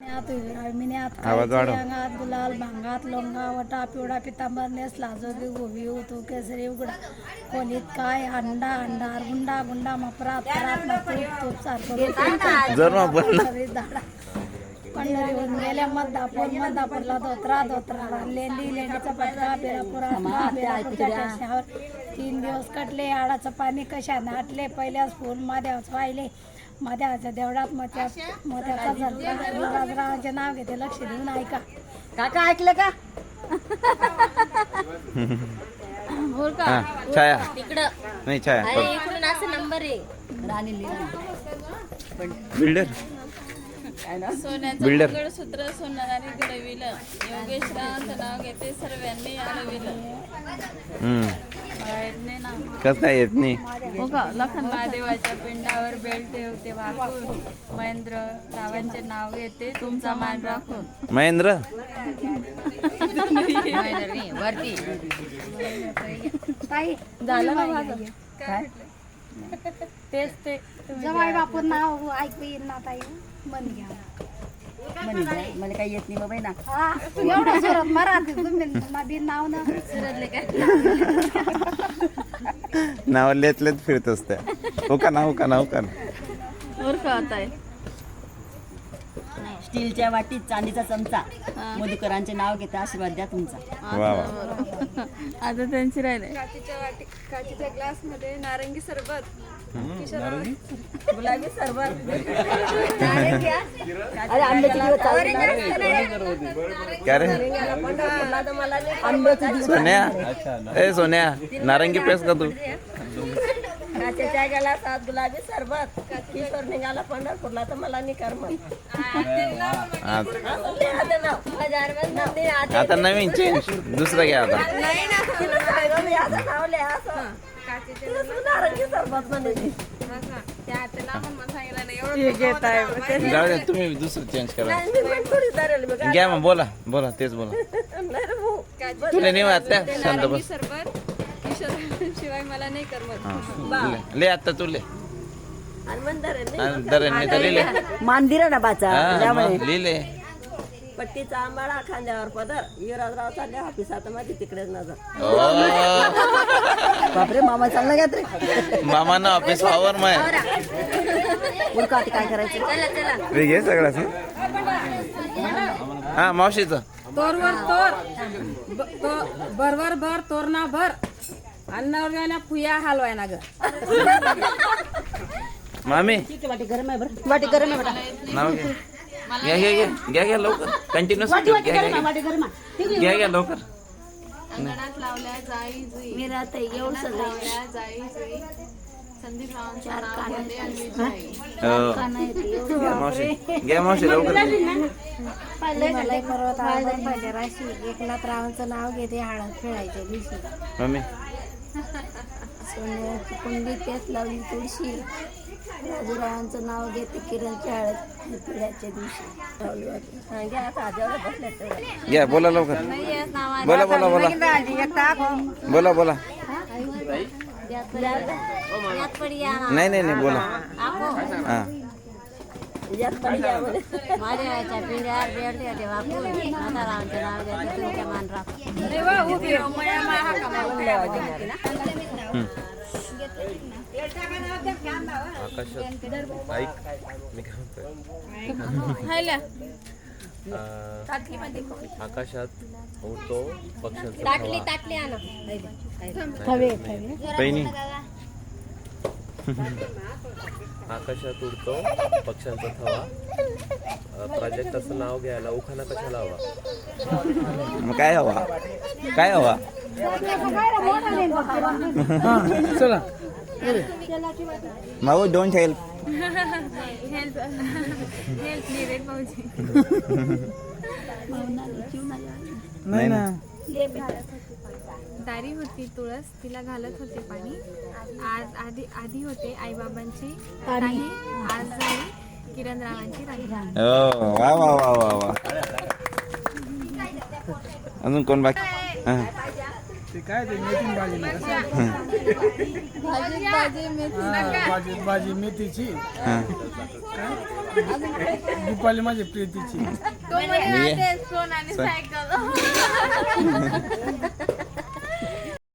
आवाज वाढव. अंगात गुलाल भांगात लोंगा वटा पिवळा पितांबर नेसला जोगी गोबी उतू केसरी उघडा. खोलीत काय? अंडा अंडार गुंडा गुंडा मपरात परात तूप तूप सारखं जर मग बोल पंढरी दाडा गेल्या मद्दापूर मद्दापूरला धोत्रा धोत्रा. लेंडी लेंडीचा पटका तीन दिवस कटले आडाचं पाणी कशाने आटले? पहिल्याच फुल माद्याच वाहिले. माद्याच्या देवळात मोत्या मोत्याचा झलका युवराजरावांचे नाव घेते लक्ष देऊन ऐका. काका ऐकलं का? बोल का? हा छाया. तिकडं. नाही छाया. अरे इकडून असं नंबर आहे. राणी बिल्डर. सोन्याचं बिल्डर. मंगळसूत्र सोनाराने घडविलं योगेश रावांचं नाव घेते सर्वांनी हम्म. कसं काय येत नाही हो का? लखन महादेवाच्या पिंडावर बेल्ट ठेवते वाकून. महेंद्र रावांचे नाव घेते तुमचा मान राखून. महेंद्र? वरती. ताई झालं ना माझं? काय? तेच ते. जवाई बापू नाव ऐकू येईल ना ताई? मन घ्या. म्हणे जा, मला काही येत नाही बाबा ना. हा एवढं सुरत मराठी तुम्ही नदी नाव ना. नाव लेत लेत फिरत असते हो का ना हो का ना हो का ना. मूर्ख स्टीलच्या वाटीत चांदीचा चमचा. मधुकरांचे नाव घेता आशीर्वाद द्या तुमचा. वा वा. आता त्यांची राहिले काचेच्या वाटी काचेच्या ग्लासमध्ये नारंगी सरबत. गुलाबी सरबत. अरे आंब्याचे दिवस चालू क्या रे आंब्याचे दिवस. सोन्या? ए सोन्या नारंगी पेस का तू? काचेच्या गलासात गुलाबी सरबत. किशोर निघाला पंढरपूरला तर मला निकार मग. नाव. आता नवीन चेंज दुसरं घ्या आता. जाऊ तुम्ही दुसरं चेंज करा. घ्या मग बोला बोला तेच बोला. नाही रे भाऊ. तुला नाही वाटत? शांत बस. शिवाय मला नाही करमत. हा. ले- आता तू ले. आणि मग धरेल नाही. हा, दरे नाही तर लिहिले. मांदिरा ना बाचा हा लिहिले. पट्टीचा आंबाळा खांद्यावर पदर. युवराजराव चालले ऑफिसात माझी तिकडेच नजर. ओ बापरे मामा चालला घ्या तरी. मामानं ऑफिस वावर मग उरका आता काय करायचं? रे घे सगळं हा मावशीचं. तोरवर तोर. भरवर भर तोरणा भर. अन्नावर ना फुया हलवाय ना ग. मामी. वाटी गरम आहे बरं वाटी गरम आहे बेटा. नाव घे घ्या घ्या घ्या. घ्या घ्या लवकर. कंटिन्युअस घ्या घ्या घ्या वाटी गरम आहे. घ्या घ्या लवकर. अंगणात लावल्या जाई जुई. मी राहते एवढं सगळं. लावल्या जाई जुई. संदीप रावांचं नाव घेते आणि विजयी. हो. घ्या मावशी. लवकर. मला आवडून माझ्या राशी एकनाथ रावांचं नाव घेते हळद खेळायच्या दिवशी. मम्मी सोन्याची कुंडी तेच लावली तुळशी. राजूरावांचं नाव घेते किरणची हळद पिढ्याच्या दिवशी लावली हा, घ्या आता घ्या बोला लवकर. बोला बोला बोला. बोला बोला. नाही नाही नाही बोला. हा. यात पडी घ्या म्हणे. महादेवाच्या पिढ्यावर बेड ठेवते घेते तुमच्या मान राखून हायला. आकाशात उडतो पक्ष्यांचा आकाशात उडतो पक्ष्यांचा थवा प्राजक्ताचं नाव घ्यायला उखाणा कशाला हवा? मग काय हवा? काय हवा? चला. माऊ don't help help help needed भाऊजी. नाही ना. दारी होती तुळस तिला घालत होते पाणी. आज आधी आधी होते आईबाबांची राणी आज झाली किरण रावांची राणी. हो वा वा वा वा वा. अजून कोण बाकी? हा. भाजी भाजी मेथी भाजी भाजी मेथीची. हा. दीपाली माझी प्रीतीची. तो म्हणे राहते सोन आणि सायकल